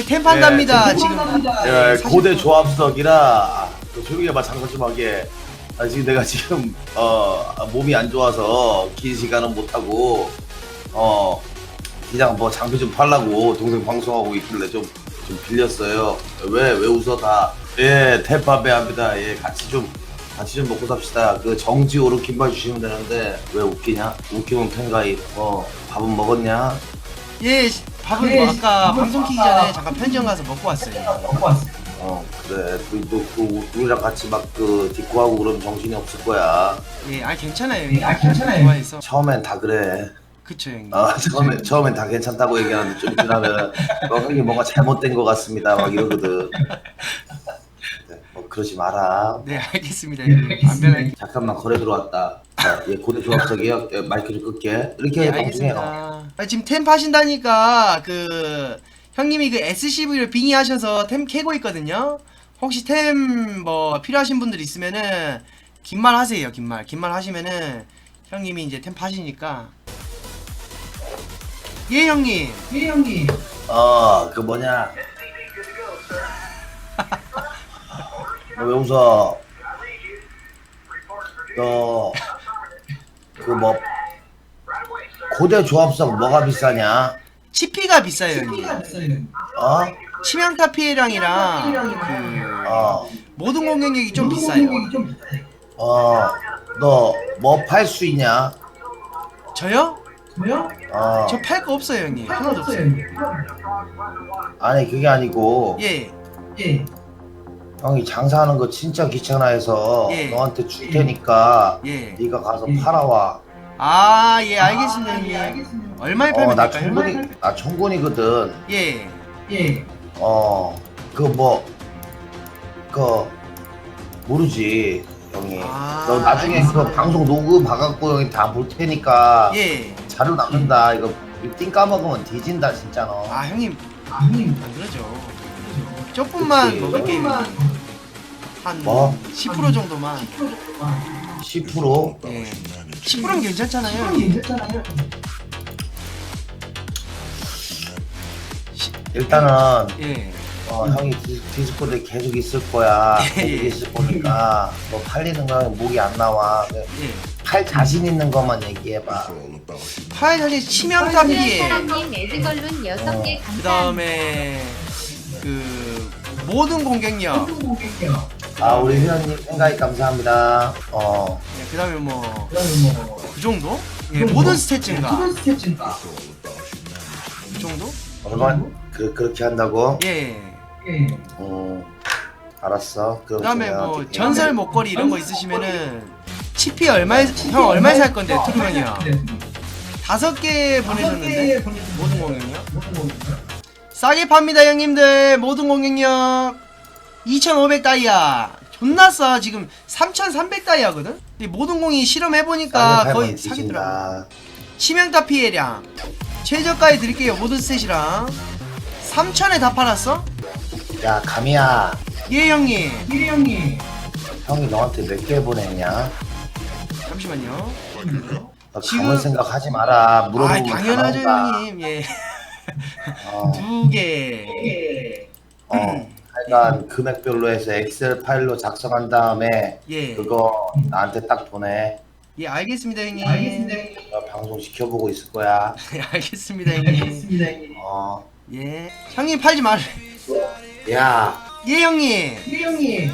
네, 템 판답니다 예, 지금. 예, 네, 사실- 고대 조합석이라 아, 그 조용히 해봐 장사 좀 하게. 아, 지금 내가 지금 어 몸이 안 좋아서 긴 시간은 못 하고 어 그냥 뭐 장비 좀 팔라고 동생 방송하고 있길래 좀 좀 빌렸어요. 왜 왜 웃어 다예 템파배 합니다. 예 같이 좀 같이 좀 먹고 삽시다. 그 정지호로 김밥 주시면 되는데 왜 웃기냐? 웃기면 팬가입. 어 밥은 먹었냐 예 시- 밥은 예, 뭐 아까 방송 키기 전에 잠깐 편의점 가서 먹고 왔어요. 먹고 왔어. 어 그래 그또 그, 우리랑 같이 막 그 뒷구하고 그러면 정신이 없을 거야 예, 아 괜찮아요. 형님. 예, 아, 괜찮아요. 좋아해서. 처음엔 다 그래 그쵸 형님. 아 처음엔 처음엔 다 괜찮다고 얘기하는데 좀 지나면 어, 형님 뭔가 잘못된 것 같습니다 막 이러거든 그러지 마라 네 알겠습니다. 안 알겠습니다. 변할게. 잠깐만 거래 들어왔다 자, 얘 고대 조합석이요 예, 마이크 좀 끌게 이렇게 네, 방송해요 알겠습니다. 아, 지금 템 파신다니까 그 형님이 그 SCV를 빙의 하셔서 템 캐고 있거든요. 혹시 템 뭐 필요하신 분들 있으면은 긴말 하세요. 긴 말. 긴말 하시면은 형님이 이제 템 파시니까. 예 형님. 예 형님. 어 그 뭐냐 너왜 웃어 너그뭐 고대 조합석 뭐가 비싸냐 치피가 비싸요 형님. 어? 치명타 피해량이랑 그 어, 모든 공격력이 좀 비싸요. 어, 너 뭐 팔 수 있냐? 저요? 저요? 어, 저 팔 거 없어요 형님. 하나도 없어요. 아니 그게 아니고 예. 예. 형이 장사하는 거 진짜 귀찮아해서 예. 너한테 줄 테니까 예. 네가 가서 예. 팔아와. 아, 예, 알겠습니다, 아, 형님. 예, 알겠습니다. 얼마에 어, 팔면 나 될까요? 청군이 나 청군이거든. 예. 예. 어, 그 뭐, 그 모르지 형이. 아, 너 나중에 알겠습니다. 그 방송 녹음 봐갖고 형이 다 볼 테니까 예. 자료 남는다. 이거 띵 까먹으면 뒤진다 진짜 너. 아, 형님, 아, 형님. 안 그러죠. 조금만 한 뭐? 10% 정도만. 10%? 예. 10%는 괜찮잖아요. 일단은 예. 어, 형이 디, 디스코드에 계속 있을 거야. 예, 계속 예. 있을 거니까 뭐 팔리는 거 목이 안 나와. 예. 팔 자신 있는 것만 얘기해봐. 팔 사실 치명타 피해. 사랑님 에드걸룬 여섯 개그 감사합니다. 다음에 그 모든 공격력. 아 우리 회원님 생각이 감사합니다. 어, 그 다음에 뭐그 그다음에 뭐 정도? 예, 뭐, 모든 스탯 증가. 모든 스탯 증가. 그 정도? 얼마 그 그렇게 한다고? 예. 예. 음, 알았어. 그럼 그 다음에 제가 뭐 어떻게- 전설 목걸이 이런 거 있으시면은 치피 얼마에 형 얼마에 살 건데 투루 형이요? 다섯 개 보내셨는데 모든 공격력 싸게 팝니다 형님들 모든 공격력 2,500 다이아 존나 싸 지금 3,300 다이아거든? 근데 모든 공이 실험해보니까 거의 뒤진다. 치명타 피해량 최저가에 드릴게요 모든 스탯이랑 3,000에 다 팔았어? 야 감이야, 예 형님 예 형님. 형이 너한테 몇 개 보냈냐? 잠시만요 너 지금- 감을 생각하지 마라. 아 물어보면 당연하죠 다 나온다. 형님 예 어, 두개 예. 어. 하여간 금액별로 해서 엑셀 파일로 작성한 다음에 예. 그거 나한테 딱 보내. 예, 알겠습니다, 형님. 알겠습니다. 형님. 너 방송 지켜보고 있을 거야. 예, 알겠습니다, 형님. 알겠습니다. 형님. 어. 예. 형님 팔지 말. 야, 예, 형님. 예 형님.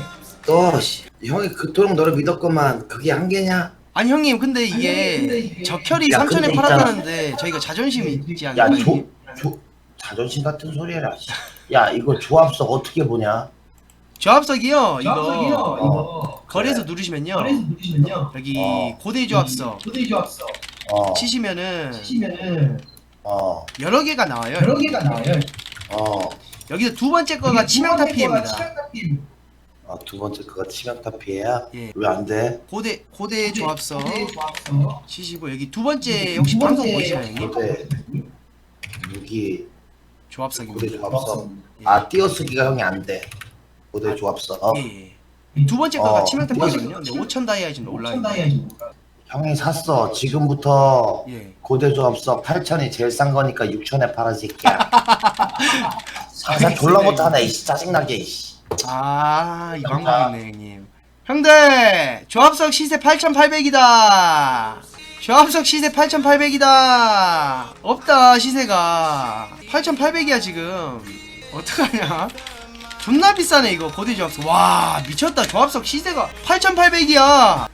너 씨, 형이 그토록 너를 믿었구만. 그게 한계냐? 아니 형님, 근데 이게 적혈이 야, 3천에 근데 팔았다는데 저희가 자존심이 있지 야, 않나요? 조, 조, 자존심 같은 소리 해라. 씨. 야, 이거 조합석 어떻게 보냐? 조합석이요. 조합석이요. 이거 이거 거래소 누르시면요. 거래소 누르시면요. 여기 어. 고대 조합석 도대 조합석 어, 치시면은 치시면은 어, 여러 개가 나와요. 여러 개가 나와요. 어. 여기서 두 번째 거가 치명타 피해입니다. 치명타. 아, 두 번째 그거 치명타 피해야? 예. 왜 안 돼? 고대 고대 조합석 조합석. 치시고 여기 두 번째 혹시 두 번째 방송 보이시나요, 형님? 무기 고대 조합석입니다. 조합석. 예. 아, 띄어쓰기가 형이 안 돼. 고대 조합석. 어. 예. 예. 두 번째 거가 어. 치명타 피거든요. 근데 5천 다이아 지금 올라 올라온 있는. 다이아 형이 샀어. 지금부터 예. 고대 조합석 8천이 제일 싼 거니까 6천에 팔아 새끼야. 장사 졸라 못하네 이씨 짜증나게 이씨 아, 이 방법 있네, 형님. 형들, 조합석 시세 8,800이다. 조합석 시세 8,800이다. 없다, 시세가. 8,800이야, 지금. 어떡하냐? 존나 비싸네, 이거, 고대 조합석. 와, 미쳤다. 조합석 시세가 8,800이야.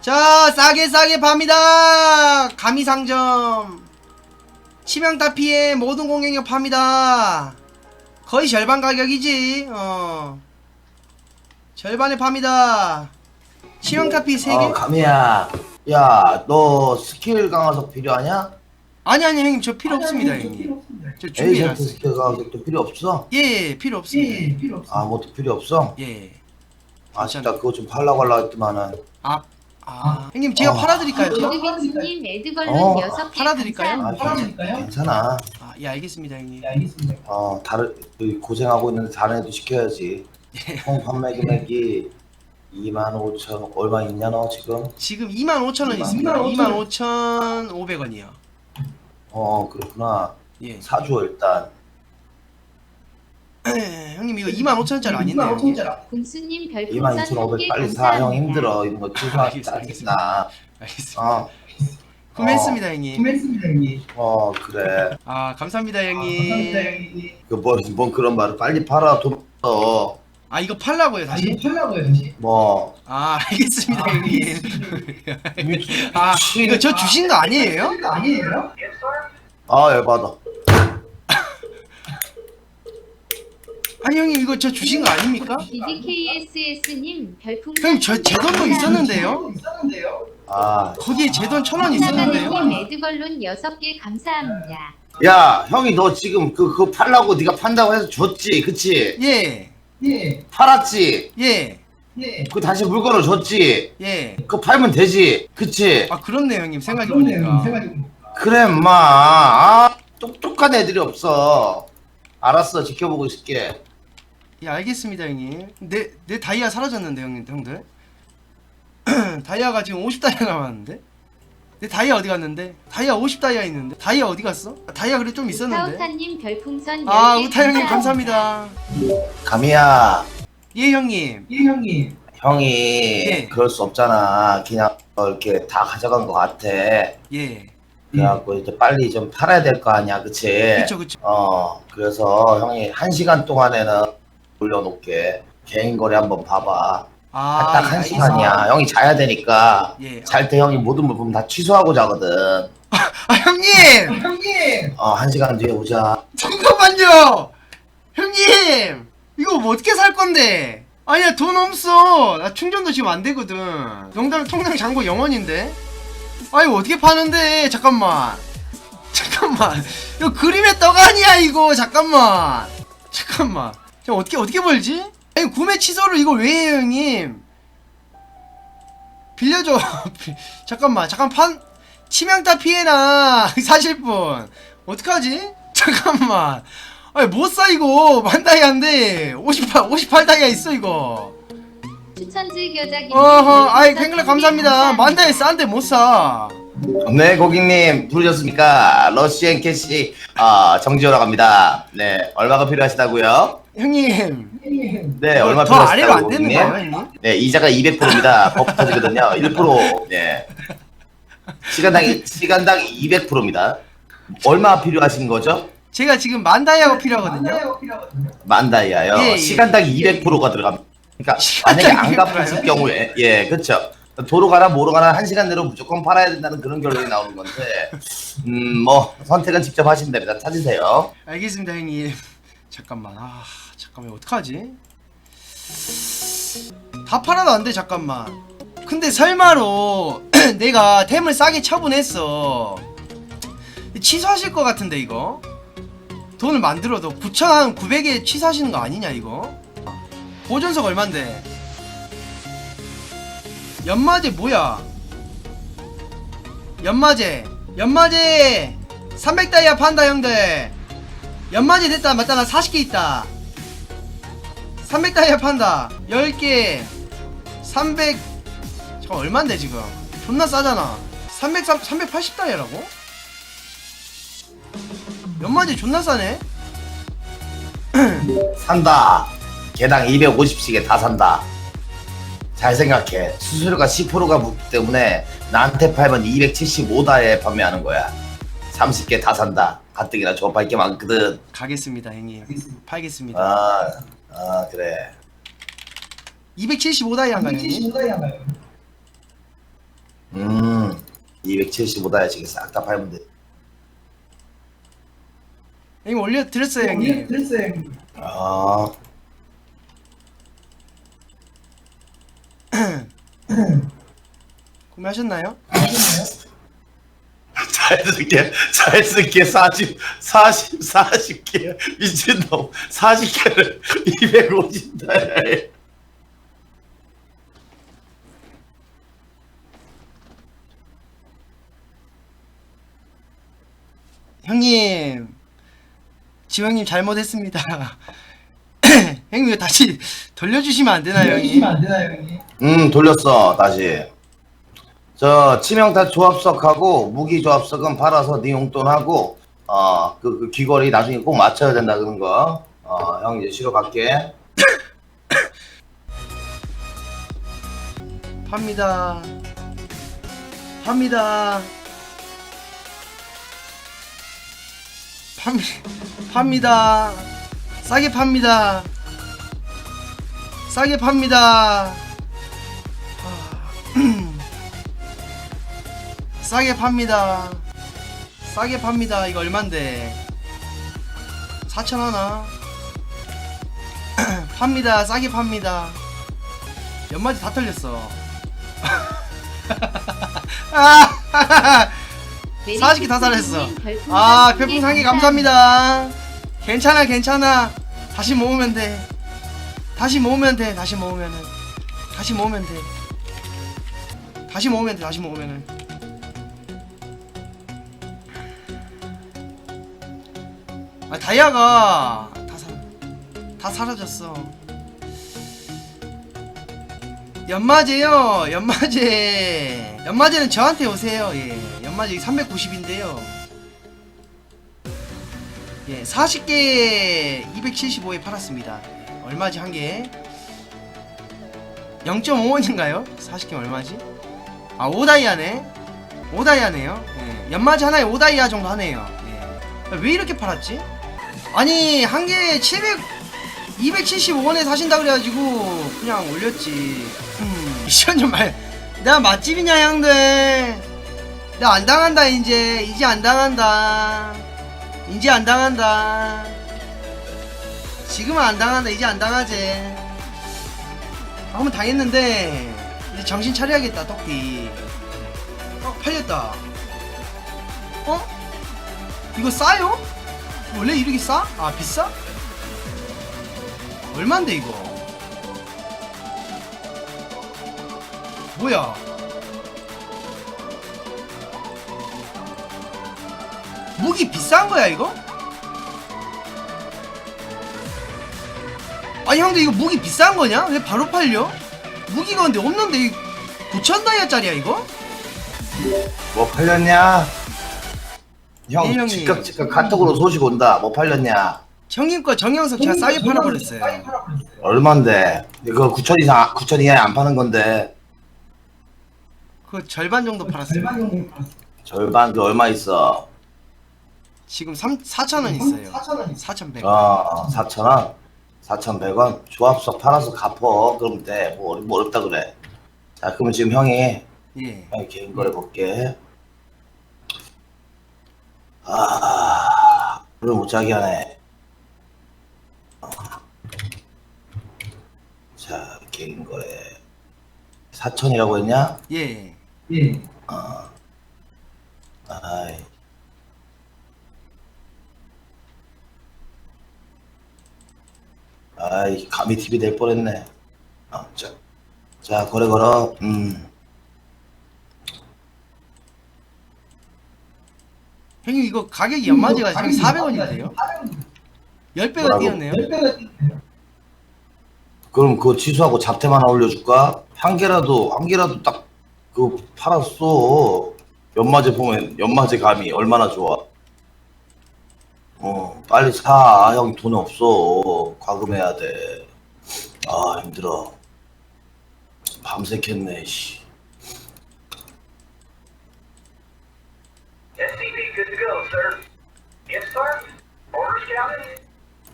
자, 싸게 싸게 팝니다. 가미상점. 치명타 피해 모든 공격력 팝니다. 거의 절반 가격이지. 어. 절반에 팝니다. 치명타 피 3개? 어 감이야 야 너 스킬 강화석 필요하냐? 아니 아니 형님 저 필요 없습니다 형님. 저 에이전트 준비해놨어요. 스킬 강화석도 필요 없어? 예, 예 필요 없습니다. 예, 필요 없어. 아무것도 필요 없어? 예. 아 진짜 그거 좀 팔라고 하려고 했더만은 아, 아 형님 제가 어. 팔아드릴까요? 저? 루비스님 레드걸룬 어. 6개 팔아드릴까요? 아 감사합니다. 팔아드릴까요? 괜찮아 아, 예 알겠습니다 형님. 네, 알겠습니다. 어 다른 여기 고생하고 있는데 다른 애도 시켜야지 예. 총 판매 금액이 2만 5천 얼마 있냐 너 지금? 지금 25,000원 있습니다. 25,000원. 25,500원이요. 어 그렇구나 예. 사줘 일단 형님 이거 25,000원짜리 아닌데요 형님? 25,000원짜리. 군수님 2만 별풍선 2,500 1개 빨리 사 형. 힘들어 이런 거 취소하기 알겠습니다, 짜증나 알겠습니다. 어, 구매했습니다 형님. 구매했습니다, 형님. 어 그래 아 감사합니다 아, 형님. 감사합니다, 형님. 그뭔 뭔 그런 말을 빨리 팔아 돈 어, 아 이거 팔라고요 다시? 다시 팔라고요, 다시. 뭐 아 알겠습니다 아, 형님. 미- 아. 이거 저 주신 거 아니에요? 이거 아니에요? 아 열받아 아니 형님 이거 저 주신 거 아닙니까? DDKSS님 별풍선 형님 저 제 돈도 감사합니다. 있었는데요? 있었는데요? 아 거기에 제 돈 천 원 있었는데요? 사장님 레드걸룬 6개 감사합니다. 야 형이 너 지금 그 그거 팔라고 네가 판다고 해서 줬지 그치 예, 예, 팔았지 예, 예. 그 다시 물건을 줬지 예. 그거 팔면 되지 그치 아 그렇네요 형님 생각해 보니까. 생각해보니까. 그래 엄마 아, 똑똑한 애들이 없어 알았어 지켜보고 있을게 예 알겠습니다 형님. 내 내 다이아 사라졌는데 형님 형들. 다이아가 지금 50 다이아 남았는데? 내 다이아 어디 갔는데? 다이아 50 다이아 있는데? 다이아 어디 갔어? 다이아 그래 좀 있었는데. 사우타님 별풍선 10개 아 우타 형님 감사합니다. 감이야 예 형님. 예, 형님. 형이 예. 그럴 수 없잖아 그냥 어, 이렇게 다 가져간 것 같아 예. 그래갖고 이제 빨리 좀 팔아야 될 거 아니야 그치 그쵸 그쵸. 어 그래서 형이 한 시간 동안에는 올려놓게 개인 거래 한번 봐봐 아 딱한 예, 시간이야 형이 자야 되니까 예. 잘 때 형이 모든 물품 다 취소하고 자거든 아 형님. 형님! 어 한 시간 뒤에 오자 잠깐만요! 형님! 이거 뭐 어떻게 살 건데? 아니야, 돈 없어! 나 충전도 지금 안 되거든. 농담, 통장 잔고 영원인데? 아, 이거 어떻게 파는데? 잠깐만. 잠깐만. 이거 그림의 떡 아니야, 이거! 잠깐만. 잠깐만. 저 어떻게, 어떻게 벌지? 아니, 구매 취소를 이걸 왜 해요, 형님? 빌려줘. 비- 잠깐만, 잠깐 판, 치명타 피해나. 사실 분. 어떡하지? 잠깐만. 아니, 못 사, 이거. 만다이아인데. 58, 58다이아 있어, 이거. 추천즈 겨자기 어허, 아이, 팬클럽 감사합니다. 만다이 싼데 못 사. 네 고객님 부르셨습니까 러시앤 캐시 아 정지호라고 합니다 네 얼마가 필요하시다고요 형님. 네 더, 얼마 더 아래로 안 고객님 되는가요, 형님? 네 이자가 200%입니다 법 터지거든요 1%네 시간당 시간당 200%입니다 얼마 필요하신 거죠? 제가 지금 만 다이아가 필요하거든요. 만나요, 필요하거든요. 만다이아요. 예, 예. 시간당 200%가 들어갑니다. 그러니까 시간당 만약에 안200% 갚으실 요? 경우에 예, 그렇죠. 도로 가나 뭐로 가나 한 시간 내로 무조건 팔아야 된다는 그런 결론이 나오는 건데, 음, 뭐 선택은 직접 하시면 됩니다. 찾으세요. 알겠습니다, 형님. 잠깐만. 아, 잠깐만. 어떡하지? 다 팔아도 안 돼, 잠깐만. 근데 설마로 내가 템을 싸게 처분했어. 취소하실 것 같은데, 이거? 돈을 만들어도 9,900에 취소하시는 거 아니냐, 이거? 보존석 얼만데? 연마제 뭐야? 연마제 연마제 300다이아 판다 형들 연마제 됐다 맞다 나 40개 있다 300다이아 판다 10개 300 잠깐 얼만데 지금 존나 싸잖아 300 380다이아라고? 연마제 존나 싸네 산다. 개당 250씩에 다 산다. 잘 생각해. 수수료가 10%가 붙기 때문에 나한테 팔면 275다에 판매하는 거야. 30개 다 산다. 가뜩이나 조합할 게 많거든. 가겠습니다 형님 팔겠습니다 아, 아 그래. 275다이아인가요 형님? 75다이아인가요? 음, 275다에 지금 싹 다 팔면 돼. 형님 올려드렸어요 형님 드렸어요 형님. 아, 구매하셨나요? 잘 쓸게, 잘 쓸게, 40, 40, 40개. 미친놈. 40개를 250달에. 형님 지호 형님 잘못했습니다 형님 이거 다시 돌려주시면 안 되나요 형님? 주시면 안 되나요 형님? 음, 돌렸어, 다시. 저, 치명타 조합석하고 무기 조합석은 팔아서 네 용돈하고, 어, 그, 그 귀걸이 나중에 꼭 맞춰야 된다, 그런 거. 어, 형 이제 쉬러 갈게. 팝니다. 팝니다. 팝, 팝니다. 싸게 팝니다. 싸게 팝니다. 아, 싸게 팝니다 싸게 팝니다 이거 얼만데 4천 하나 팝니다 싸게 팝니다 연마지 다 털렸어 아, 40개 다 살았어. 아, 별풍 상개 감사합니다. 괜찮아, 괜찮아. 다시 모으면 돼. 다시 모으면 돼. 다시 모으면은. 다시 모으면 돼. 다시 모으면 돼. 다시 모으면은. 아, 다이아가 다 사, 다 사라졌어. 연마제요. 연마제. 연마제는 저한테 오세요. 예. 연마제 390인데요. 예, 40개 275에 팔았습니다. 얼마지 한 개? 0.5원인가요? 40개 얼마지? 아, 5다이아네. 5다이아네요. 예. 연마제 하나에 5다이아 정도 하네요. 예. 왜 이렇게 팔았지? 아니, 한 개에 700 275원에 사신다 그래가지고 그냥 올렸지. 음, 미션 좀 말. 내가 맛집이냐 형들. 나안 당한다 이제. 이제 안 당한다. 이제 안 당한다. 지금은 안 당한다. 이제 안 당하지. 한번 당했는데 이제 정신 차려야겠다. 떡비. 어 팔렸다. 어? 이거 싸요? 원래 이렇게 싸? 아 비싸? 얼만데 이거? 뭐야? 무기 비싼 거야 이거? 아니 형들 이거 무기 비싼 거냐? 왜 바로 팔려? 무기가 근데 없는데 9천 다이아짜리야 이거? 뭐 팔렸냐? 형, 네, 형님. 즉각, 즉각 카톡으로 소식 온다. 뭐 팔렸냐? 형님 거 정영석 제가 싸게 팔아버렸어요 싸게 팔아버렸어요. 얼만데? 이거 9천 이상, 9천 이하에 안 파는 건데. 그 절반 정도 팔았어요 절반 정도 팔았어요. 절반 그 얼마 있어? 지금 3, 4천 원 있어요 4,000원 있어요. 4,100원 어, 4,000원? 4,100원? 조합석 팔아서 갚어. 그럼 돼. 뭐, 어렵, 뭐 어렵다 그래. 자, 그러면 지금 형이, 예 형이 개인 거래 볼게. 아, 그걸 못 자게 하네. 어. 자, 개인 거래. 4천이라고 했냐? 예. 예. 아이. 아이, 감히 TV 될 뻔했네. 아, 자, 자, 거래 걸어. 음, 형님 이거 가격이 연마제가 지금 400원인데요? 10배가 뭐라고? 뛰었네요 10배가 그럼 그거 취소하고 잡템 하나 올려줄까? 한 개라도, 한 개라도 딱, 그거 팔았어. 연마제 보면, 연마제 감이 얼마나 좋아. 어 빨리 사. 형 돈 없어. 과금해야 돼. 아 힘들어. 밤새겠네 씨. SCP, good to go, sir. Yes, sir. Orders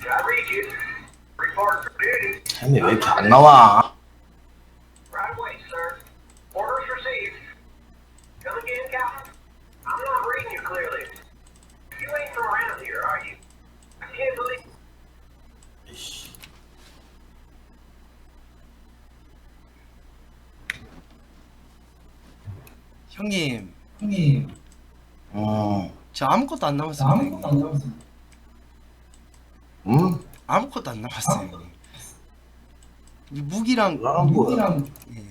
Can I read you. Report for duty. 你得谈的吧？Right ah. away, sir. Orders received. Come again, Captain? I'm not reading you clearly. You ain't from around here, are you? I can't believe. ，형님 저 아무것도 안저 남았습니다 아무것도 안. 남았습니다. 응? 아무것도 안 남았어요 무기랑 뭐라는 거야? 무기랑 예.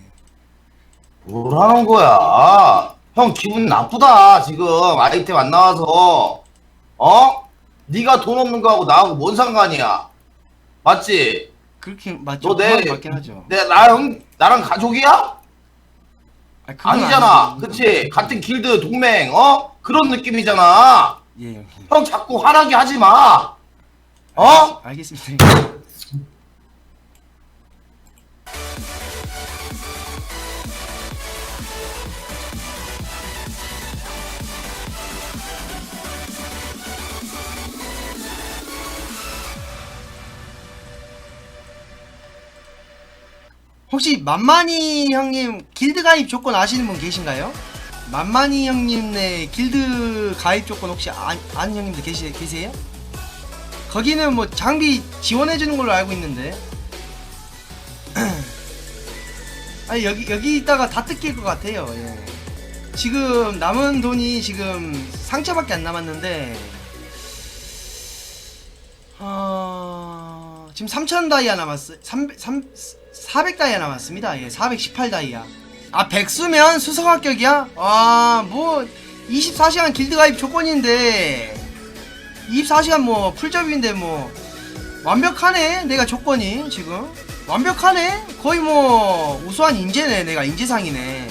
뭐라는 거야? 형 기분 나쁘다 지금 아이템 안 나와서 어? 네가 돈 없는 거하고 나하고 뭔 상관이야? 맞지? 그렇게 맞죠 너그 내- 맞긴 하죠 내 나랑 나랑 가족이야? 아니, 그건 아니잖아. 아니죠. 그치? 같은 길드 동맹 어? 그런 느낌이잖아. 예 형님 형 자꾸 화나게 하지 마. 어? 알겠습니다 형님. 혹시 만만히 형님 길드 가입 조건 아시는 분 계신가요? 만만히 형님의 길드 가입 조건 혹시 아, 아는 형님들 계시, 계세요? 거기는 뭐 장비 지원해 주는 걸로 알고 있는데. 아니 여기 여기 있다가 다 뜯길 것 같아요. 예. 지금 남은 돈이 지금 상처밖에 안 남았는데. 어... 지금 3000 다이아 남았어요 300, 3, 400 다이아 남았습니다. 예, 418 다이아 아 백수면 수석 합격이야? 아 뭐 24시간 길드 가입 조건인데. 24시간 뭐 풀접인데 뭐. 완벽하네 내가 조건이 지금. 완벽하네? 거의 뭐 우수한 인재네 내가 인재상이네